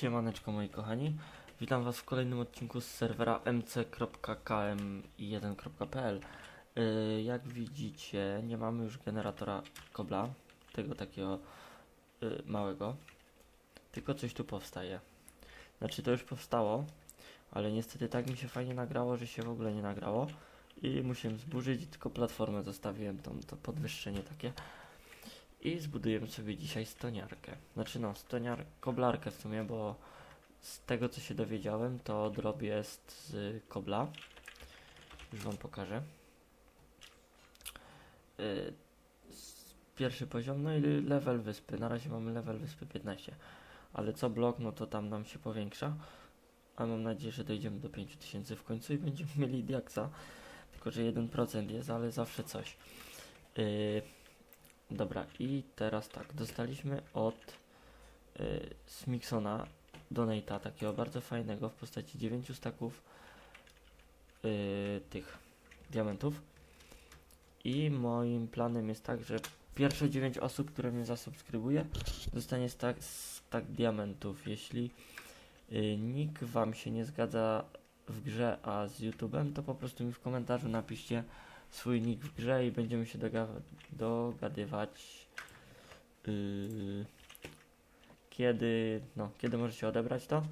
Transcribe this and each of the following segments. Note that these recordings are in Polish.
Siemaneczko moi kochani, witam was w kolejnym odcinku z serwera mc.km1.pl yy, Jak widzicie nie mamy już generatora kobla, tego takiego yy, małego, tylko coś tu powstaje. Znaczy to już powstało, ale niestety tak mi się fajnie nagrało, że się w ogóle nie nagrało i musiałem zburzyć, tylko platformę zostawiłem, tą, to podwyższenie takie. I zbudujemy sobie dzisiaj stoniarkę. Znaczy no, stoniar, koblarkę w sumie, bo z tego co się dowiedziałem, to drop jest z kobla. Już wam pokażę. Yy, pierwszy poziom, no i level wyspy. Na razie mamy level wyspy 15. Ale co blok, no to tam nam się powiększa. A mam nadzieję, że dojdziemy do 5000 w końcu i będziemy mieli diaksa. Tylko, że 1% jest, ale zawsze coś. Yy, Dobra, i teraz tak, dostaliśmy od y, Smixona donata takiego bardzo fajnego w postaci 9 staków y, tych diamentów. I moim planem jest tak, że pierwsze 9 osób, które mnie zasubskrybuje, dostanie stack, stack diamentów. Jeśli y, nikt wam się nie zgadza w grze, a z YouTube'em, to po prostu mi w komentarzu napiszcie swój nick w grze i będziemy się doga- dogadywać yy, kiedy, no, kiedy możecie odebrać to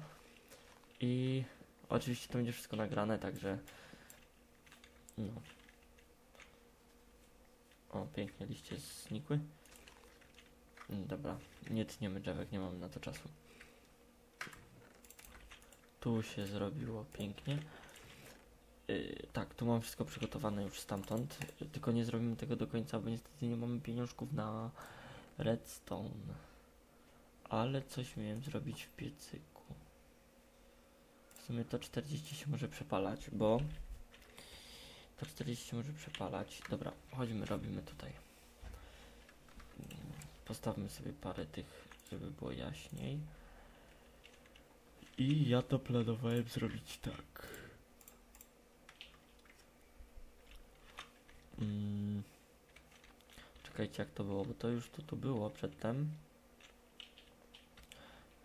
i oczywiście to będzie wszystko nagrane, także no. O, pięknie liście znikły. Mm, Dobra, nie tniemy drzewek, nie mamy na to czasu. Tu się zrobiło pięknie. Yy, tak, tu mam wszystko przygotowane już stamtąd, tylko nie zrobimy tego do końca, bo niestety nie mamy pieniążków na redstone. Ale coś miałem zrobić w piecyku. W sumie to 40 się może przepalać, bo to 40 się może przepalać. Dobra, chodźmy, robimy tutaj. Postawmy sobie parę tych, żeby było jaśniej. I ja to planowałem zrobić tak. Czekajcie jak to było, bo to już to tu było przedtem.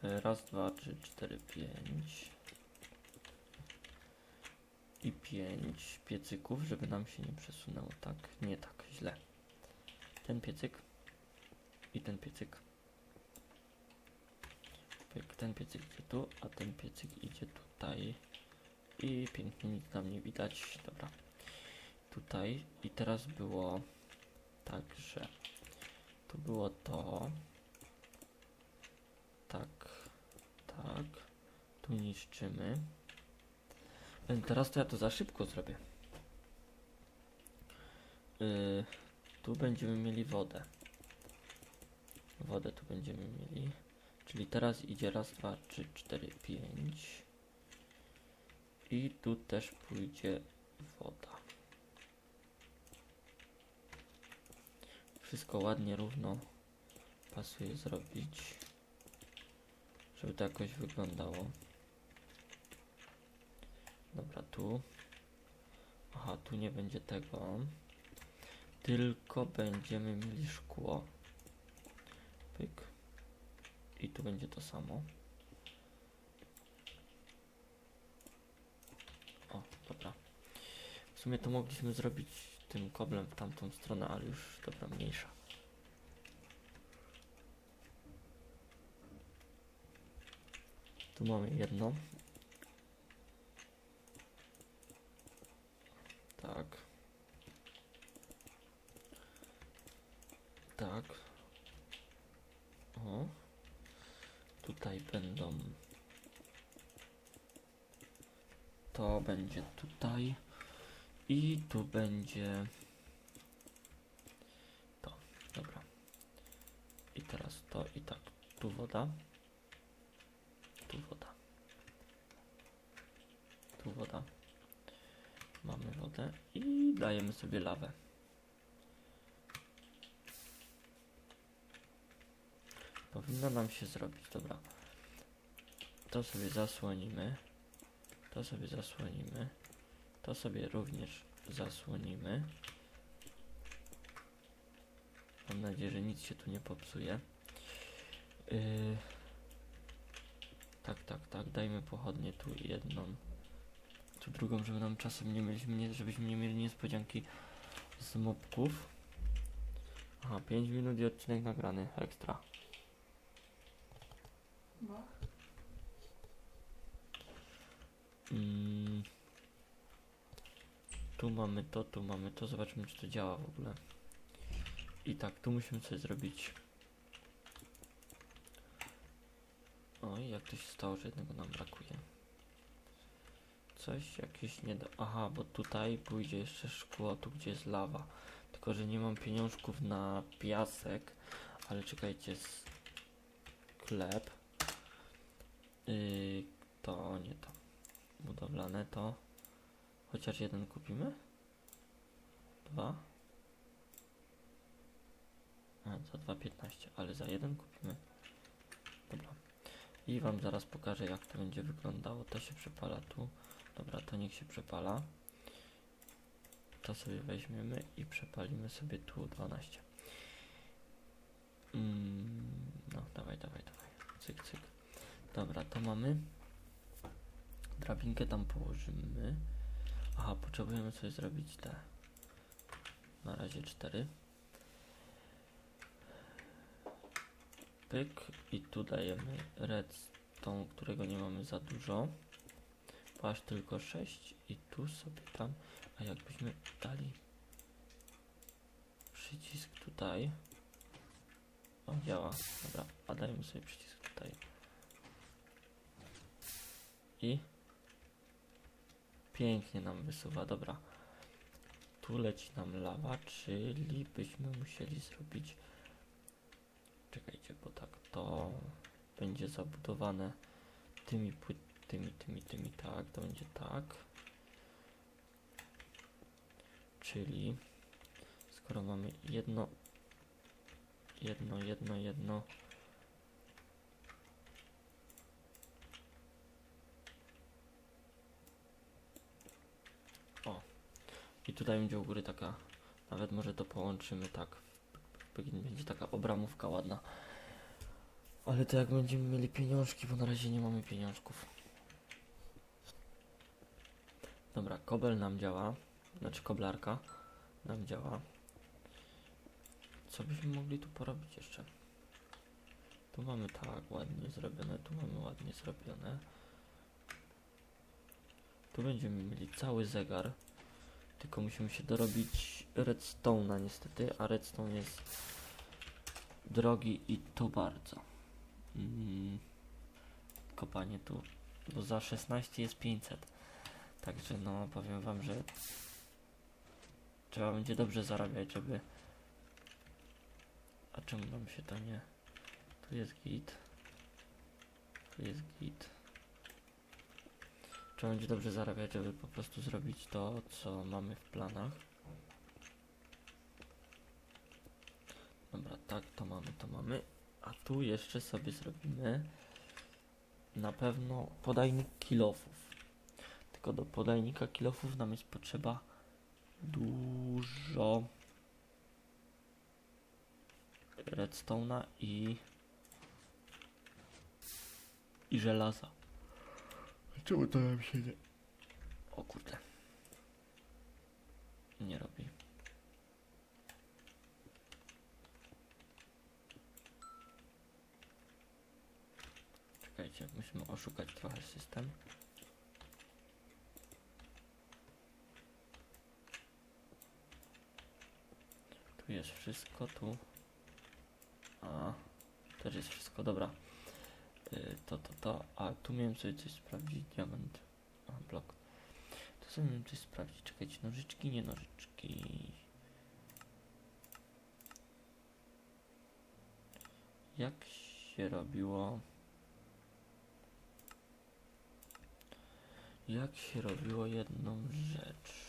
E, Raz, dwa, trzy, cztery, pięć. I pięć piecyków, żeby nam się nie przesunęło. Tak, nie tak, źle. Ten piecyk. I ten piecyk. Ten piecyk idzie tu, a ten piecyk idzie tutaj. I pięknie nic tam nie widać. Dobra tutaj i teraz było tak, że tu było to. Tak, tak. Tu niszczymy. Teraz to ja to za szybko zrobię. Yy, tu będziemy mieli wodę. Wodę tu będziemy mieli. Czyli teraz idzie raz, dwa, trzy, cztery, pięć. I tu też pójdzie woda wszystko ładnie, równo pasuje zrobić, żeby to jakoś wyglądało. Dobra, tu. Aha, tu nie będzie tego. Tylko będziemy mieli szkło. Pyk. I tu będzie to samo. O, dobra. W sumie to mogliśmy zrobić tym koblem w tamtą stronę, ale już dobra, mniejsza. Tu mamy jedno. Tak. Tak. O. Tutaj będą. To będzie tutaj. I tu będzie to. Dobra. I teraz to i tak. Tu woda. Tu woda. Tu woda. Mamy wodę i dajemy sobie lawę. Powinno nam się zrobić, dobra. To sobie zasłonimy. To sobie zasłonimy. To sobie również zasłonimy. Mam nadzieję, że nic się tu nie popsuje. Yy, tak, Tak, dajmy pochodnie tu jedną, tu drugą, żeby nam czasem nie mieliśmy, żebyśmy nie mieli niespodzianki z mobków. Aha, 5 minut i odcinek nagrany, ekstra. No. Mm. Tu mamy to, tu mamy to, zobaczymy czy to działa w ogóle. I tak, tu musimy coś zrobić. Oj, jak to się stało, że jednego nam brakuje. Coś jakieś nie do... Aha, bo tutaj pójdzie jeszcze szkło, tu gdzie jest lawa. Tylko, że nie mam pieniążków na piasek, ale czekajcie, sklep. Yy, to nie to. Budowlane to. Chociaż jeden kupimy? Dwa? A, za 2,15, ale za jeden kupimy. Dobra. I wam zaraz pokażę jak to będzie wyglądało. To się przepala tu. Dobra, to niech się przepala. To sobie weźmiemy i przepalimy sobie tu 12. Mm, no, dawaj, dawaj, dawaj. Cyk, cyk. Dobra, to mamy. Drabinkę tam położymy. Aha, potrzebujemy coś zrobić te. Na razie cztery. Pyk i tu dajemy redstone, którego nie mamy za dużo. Bo aż tylko 6 i tu sobie tam. A jakbyśmy dali przycisk tutaj. O, działa. Dobra, a dajmy sobie przycisk tutaj. I pięknie nam wysuwa, dobra. Tu leci nam lawa, czyli byśmy musieli zrobić. Czekajcie, bo tak to będzie zabudowane tymi tymi, tymi, tymi, tak, to będzie tak. Czyli skoro mamy jedno, jedno, jedno, jedno. I tutaj będzie u góry taka, nawet może to połączymy tak. Będzie taka obramówka ładna. Ale to jak będziemy mieli pieniążki, bo na razie nie mamy pieniążków. Dobra, kobel nam działa. Znaczy koblarka nam działa. Co byśmy mogli tu porobić jeszcze? Tu mamy tak ładnie zrobione, tu mamy ładnie zrobione. Tu będziemy mieli cały zegar. Tylko musimy się dorobić redstone'a niestety, a redstone jest drogi i to bardzo. Mm, kopanie tu, bo za 16 jest 500. Także no powiem wam, że trzeba będzie dobrze zarabiać, żeby... A czemu nam się to nie... Tu jest git. Tu jest git. Trzeba będzie dobrze zarabiać, żeby po prostu zrobić to, co mamy w planach. Dobra, tak, to mamy, to mamy. A tu jeszcze sobie zrobimy na pewno podajnik kilofów. Tylko do podajnika kilofów nam jest potrzeba dużo redstone'a i i żelaza. Czemu to nam się nie... O kurde. Nie robi. Czekajcie, musimy oszukać trochę system. Tu jest wszystko, tu. A, też jest wszystko, dobra. Y, to, to, to. A tu miałem sobie coś sprawdzić. Diament. A, blok. To sobie miałem coś sprawdzić. Czekajcie, nożyczki, nie nożyczki. Jak się robiło? Jak się robiło jedną rzecz?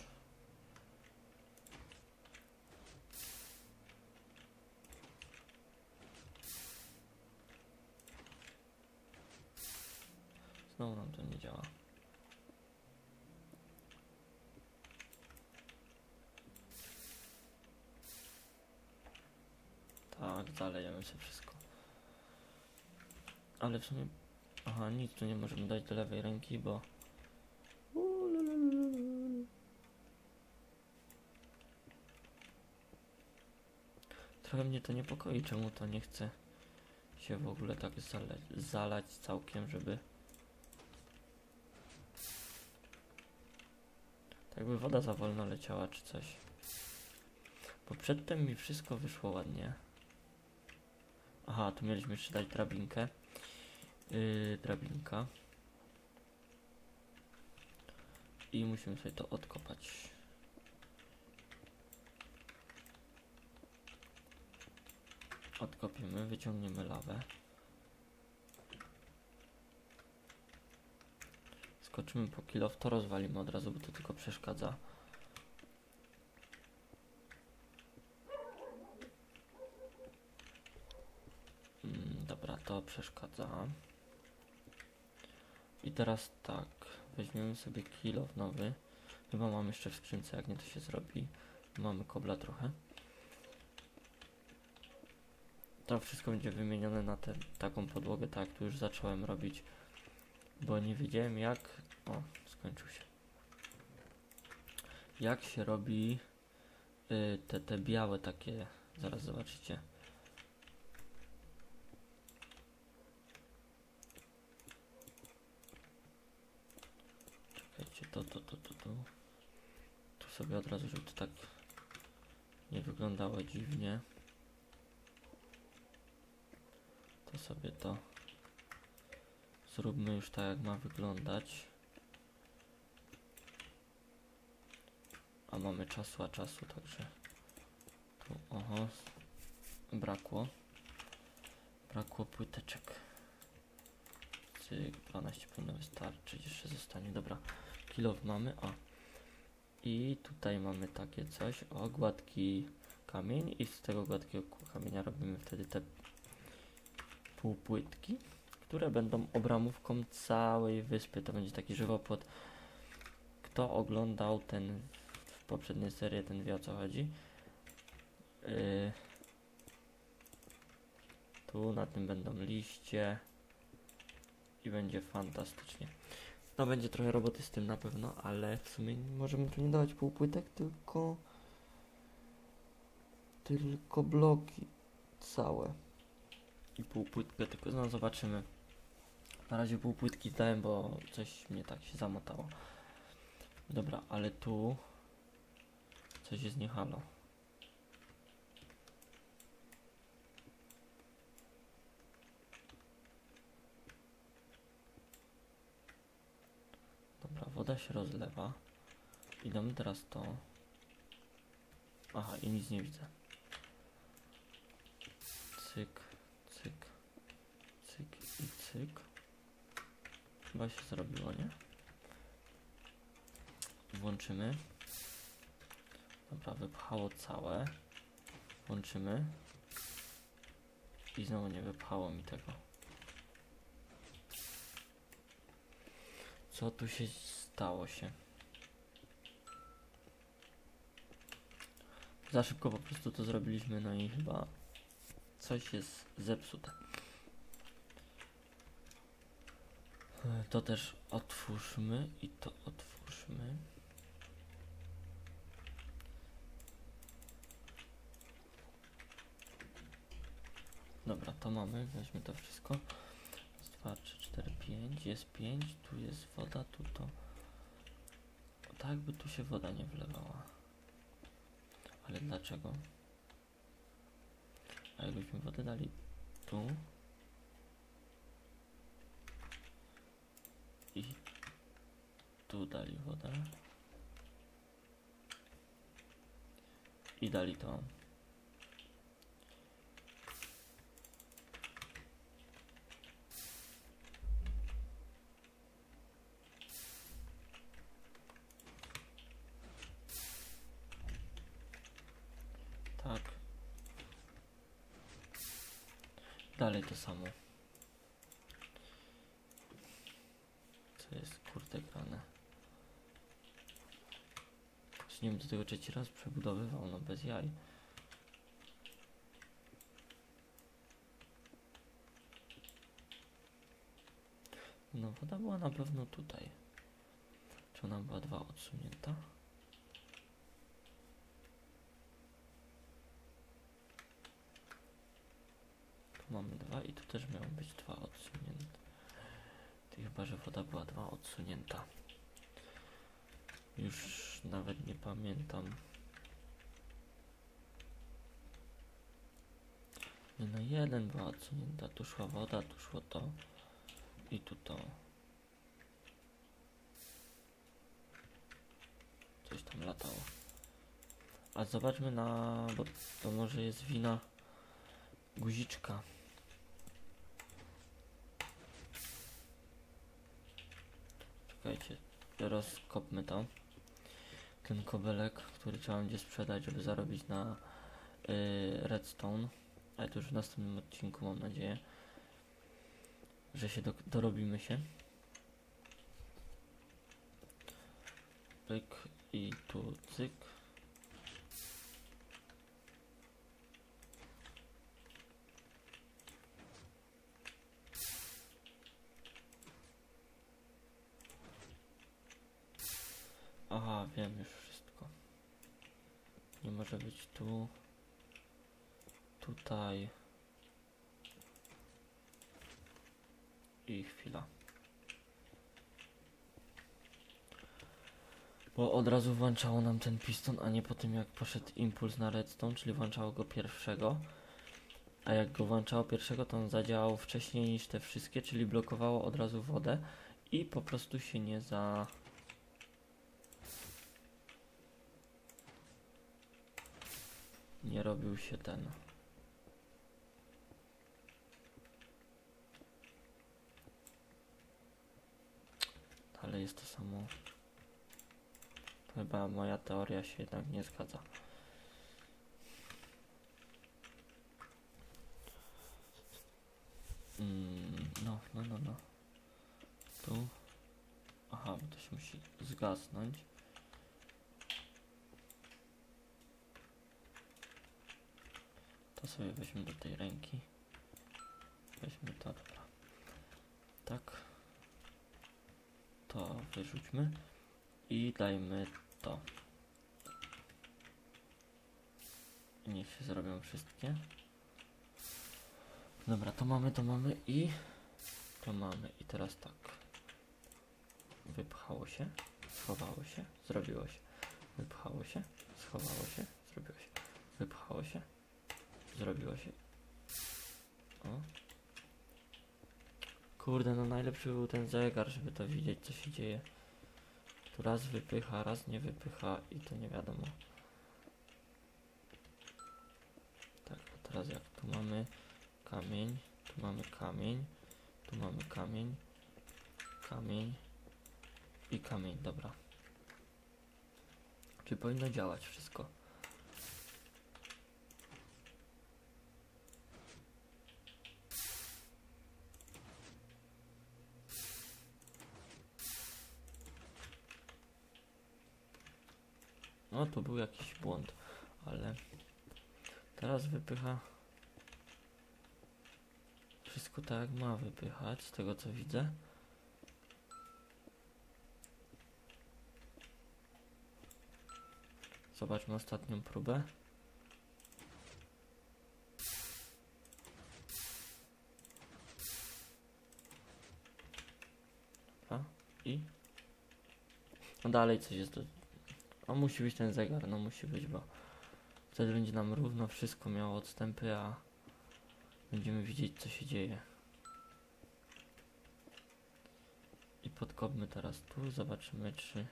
Znowu nam to nie działa. Tak, zalejemy sobie wszystko. Ale w sumie Aha, nic tu nie możemy dać do lewej ręki, bo... Trochę mnie to niepokoi, czemu to nie chce się w ogóle tak zalać, zalać całkiem, żeby... jakby woda za wolno leciała czy coś. Bo przedtem mi wszystko wyszło ładnie. Aha, tu mieliśmy jeszcze dać drabinkę. Yy, drabinka. I musimy sobie to odkopać. Odkopiemy, wyciągniemy lawę. Skoczymy po kilo, to rozwalimy od razu, bo to tylko przeszkadza. Mm, dobra, to przeszkadza. I teraz tak, weźmiemy sobie kilo nowy. Chyba mam jeszcze w skrzynce, jak nie to się zrobi. Mamy kobla trochę. To wszystko będzie wymienione na tę taką podłogę, tak tu już zacząłem robić. Bo nie wiedziałem jak... O, skończył się. Jak się robi y, te, te białe takie... Zaraz zobaczycie. Czekajcie, to, to, to, to, to. Tu sobie od razu, żeby to tak nie wyglądało dziwnie. To sobie to zróbmy już tak, jak ma wyglądać. A mamy czasu, a czasu, także tu, oho, brakło. Brakło płyteczek. Cyk, 12 powinno wystarczyć, jeszcze zostanie, dobra. Kilo mamy, a. I tutaj mamy takie coś, o, gładki kamień i z tego gładkiego kamienia robimy wtedy te półpłytki, które będą obramówką całej wyspy. To będzie taki żywopłot. Kto oglądał ten w poprzedniej serii, ten wie o co chodzi. Yy, tu na tym będą liście i będzie fantastycznie. No będzie trochę roboty z tym na pewno, ale w sumie możemy tu nie dawać półpłytek, tylko tylko bloki całe i półpłytkę, tylko no zobaczymy. Na razie półpłytki dałem, bo coś mnie tak się zamotało. Dobra, ale tu coś jest nie halo. Dobra, woda się rozlewa. I damy teraz to. Aha, i nic nie widzę. Cyk, cyk, cyk i cyk. Chyba się zrobiło, nie? Włączymy. Dobra, wypchało całe. Włączymy. I znowu nie wypchało mi tego. Co tu się stało się? Za szybko po prostu to zrobiliśmy, no i chyba coś jest zepsute. E, To też otwórzmy i to otwórzmy. Dobra, to mamy, weźmy to wszystko. Raz, dwa, trzy, cztery, pięć. Jest pięć, tu jest woda, tu to. Tak jakby tu się woda nie wlewała. Ale dlaczego? A jakbyśmy wodę dali tu i tu dali wodę i dali to. Tak. Dalej to samo. Co jest kurde grane? Do tego trzeci raz przebudowywał, no bez jaj. No woda była na pewno tutaj. Czy ona była dwa odsunięta? Tu mamy dwa i tu też miały być dwa odsunięte. Ty chyba, że woda była dwa odsunięta. Już nawet nie pamiętam. Nie no, jeden była odsunięta. Tu szła woda, tu szło to. I tu to. Coś tam latało. A zobaczmy na... bo to może jest wina guziczka. Czekajcie, rozkopmy to. Ten kobelek, który trzeba będzie sprzedać, żeby zarobić na y, redstone. Ale to już w następnym odcinku mam nadzieję, że się do, dorobimy się. Pyk i tu cyk. Wiem już wszystko. Nie może być tu. Tutaj. I chwila. Bo od razu włączało nam ten piston, a nie po tym jak poszedł impuls na redstone, czyli włączało go pierwszego. A jak go włączało pierwszego, to on zadziałał wcześniej niż te wszystkie, czyli blokowało od razu wodę i po prostu się nie za... Nie robił się ten. Ale jest to samo. Chyba moja teoria się jednak nie zgadza. Mm, no, no, no, no. Tu. Aha, bo to się musi zgasnąć. To sobie weźmy do tej ręki. Weźmy to, dobra. Tak. To wyrzućmy. I dajmy to. Niech się zrobią wszystkie. Dobra, to mamy, to mamy i to mamy. I teraz tak. Wypchało się, schowało się, zrobiło się. Wypchało się, schowało się, zrobiło się. Wypchało się, zrobiło się. O. Kurde, no najlepszy był ten zegar, żeby to widzieć, co się dzieje. Tu raz wypycha, raz nie wypycha i to nie wiadomo. Tak, a teraz jak tu mamy kamień, tu mamy kamień, tu mamy kamień, kamień i kamień, dobra. Czy powinno działać wszystko? No tu był jakiś błąd, ale teraz wypycha wszystko tak jak ma wypychać, z tego co widzę. Zobaczmy ostatnią próbę. I no dalej coś jest do... A musi być ten zegar, no musi być, bo wtedy będzie nam równo wszystko miało odstępy, a będziemy widzieć co się dzieje. I podkopmy teraz tu, zobaczymy czy...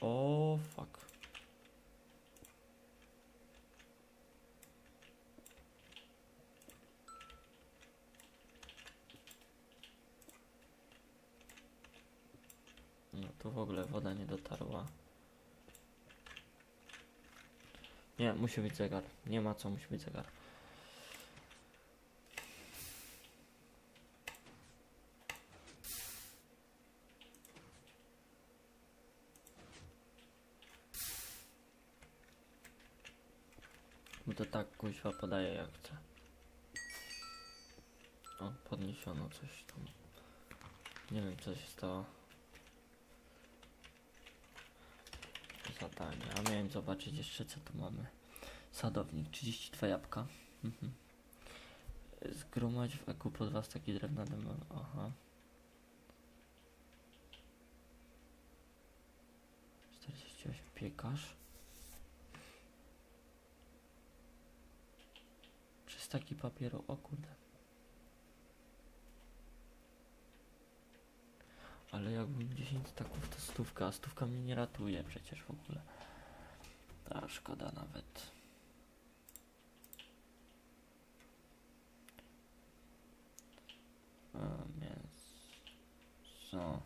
O fuck. No tu w ogóle woda nie dotarła. Nie, musi być zegar. Nie ma co, musi być zegar. Bo to tak kuźwa podaje jak chce. O, podniesiono coś tam. Nie wiem co się stało. Zadanie. A miałem zobaczyć jeszcze co tu mamy. Sadownik, 32 jabłka. Mhm. Zgromadź w eku po dwa staki drewna demon. Aha. 48 piekarz. 3 staki papieru. O kurde. Ale jakbym 10 staków to stówka, a stówka mnie nie ratuje przecież w ogóle. Ta szkoda nawet. Mięso.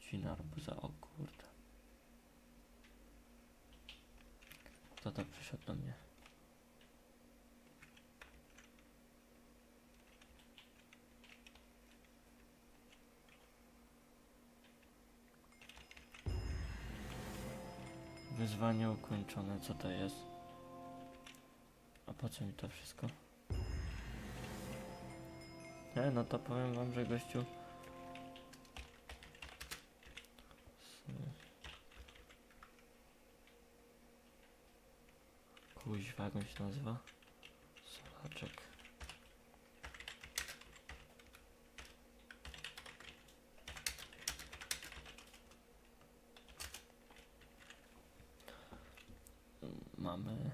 Ścina arbuza, o kurde. Kto tak przyszedł do mnie? Wyzwanie ukończone, co to jest? A po co mi to wszystko? Nie, no to powiem wam, że gościu... Kuźwa, jak się nazywa? Solaczek. Mamy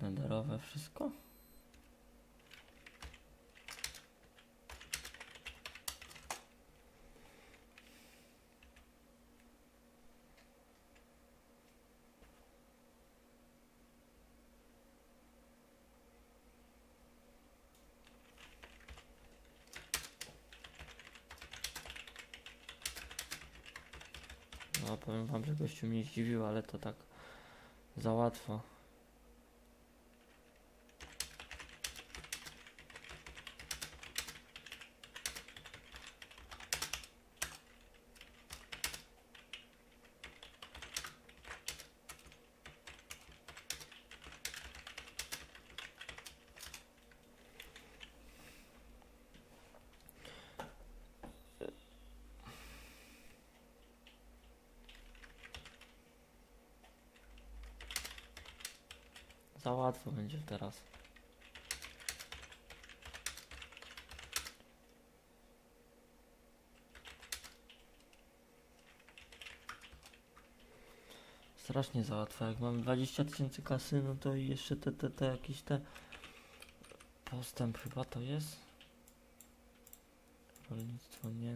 nederowe wszystko. No powiem wam, że gościu mnie zdziwił, ale to tak za łatwo. Za łatwo będzie teraz. Strasznie za łatwo. Jak mam 20 tysięcy kasy, no to i jeszcze te, te, te jakieś te postęp chyba to jest. Rolnictwo nie,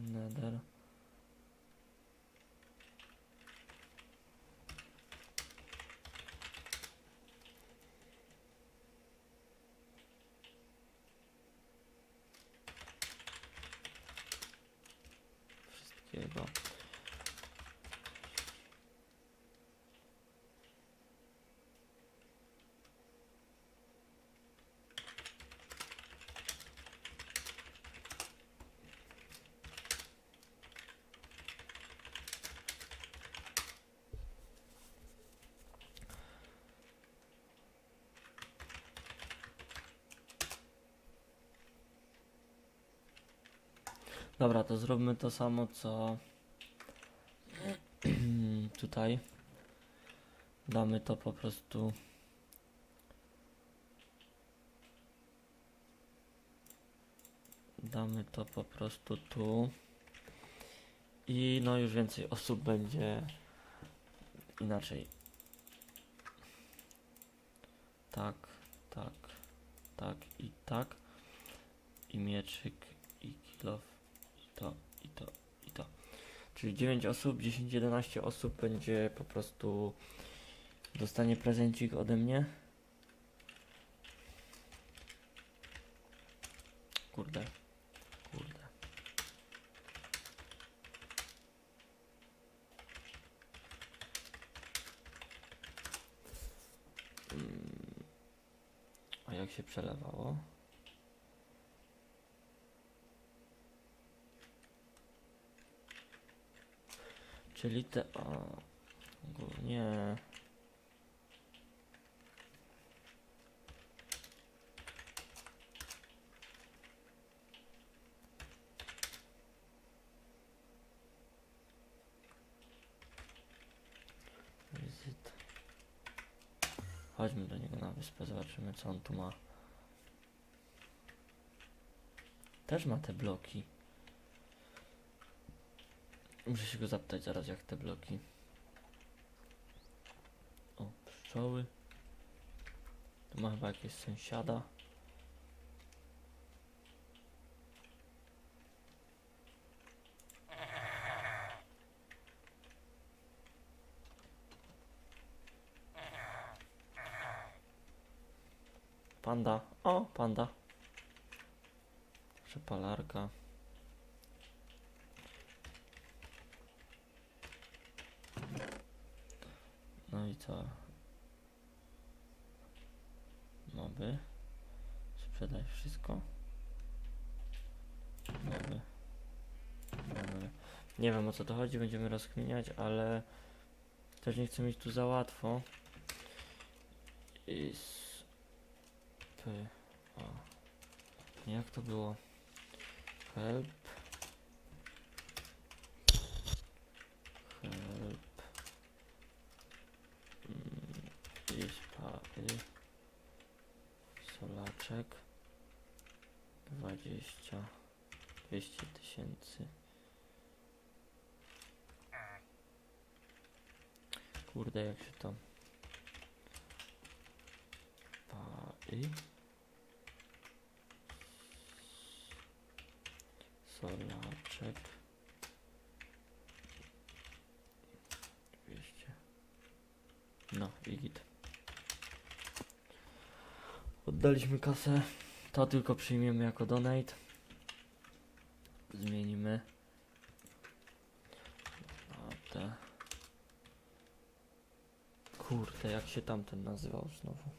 Dobra, to zróbmy to samo co tutaj. Damy to po prostu. Damy to po prostu tu. I no już więcej osób będzie inaczej. Tak, tak, tak i tak. I mieczyk, i kilof, to, i to, i to. Czyli 9 osób, 10-11 osób będzie po prostu dostanie prezencik ode mnie. Czyli te... O, głównie... Chodźmy do niego na wyspę, zobaczymy co on tu ma. Też ma te bloki. Muszę się go zapytać zaraz jak te bloki. O, pszczoły. Tu ma chyba jakieś sąsiada. Panda. O, panda. Przepalarka. No i co? Moby. Sprzedaj wszystko. Moby. Moby. Nie wiem o co to chodzi, będziemy rozkminiać, ale też nie chcę mieć tu za łatwo. I s... P... Jak to było? Help. Mm, I spady. Solaczek. 20. 200 tysięcy. Kurde, jak się to... Pady. Solaczek. 200. No i git. Oddaliśmy kasę. To tylko przyjmiemy jako donate. Zmienimy. Na te. Kurde, jak się tamten nazywał znowu?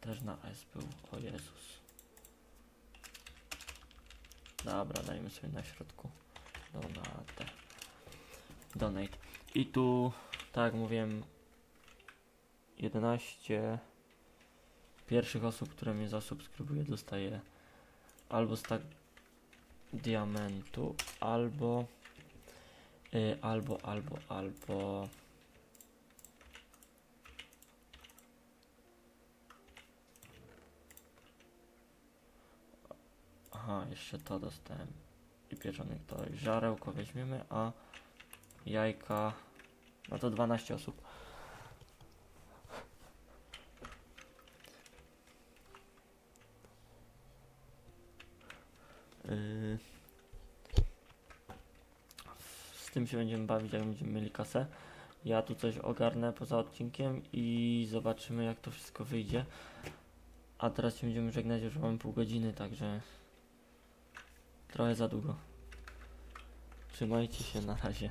Też na S był. O Jezus. Dobra, dajmy sobie na środku. Donate. Donate. I tu, tak mówiłem, 11 pierwszych osób, które mnie zasubskrybuje, dostaje albo stack diamentu, albo y, albo, albo, albo Aha, jeszcze to dostałem. I pieczony to żarełko weźmiemy, a jajka. No to 12 osób. Yy, Z tym się będziemy bawić, jak będziemy mieli kasę. Ja tu coś ogarnę poza odcinkiem i zobaczymy, jak to wszystko wyjdzie. A teraz się będziemy żegnać, już mamy pół godziny, także trochę za długo. Trzymajcie się, na razie.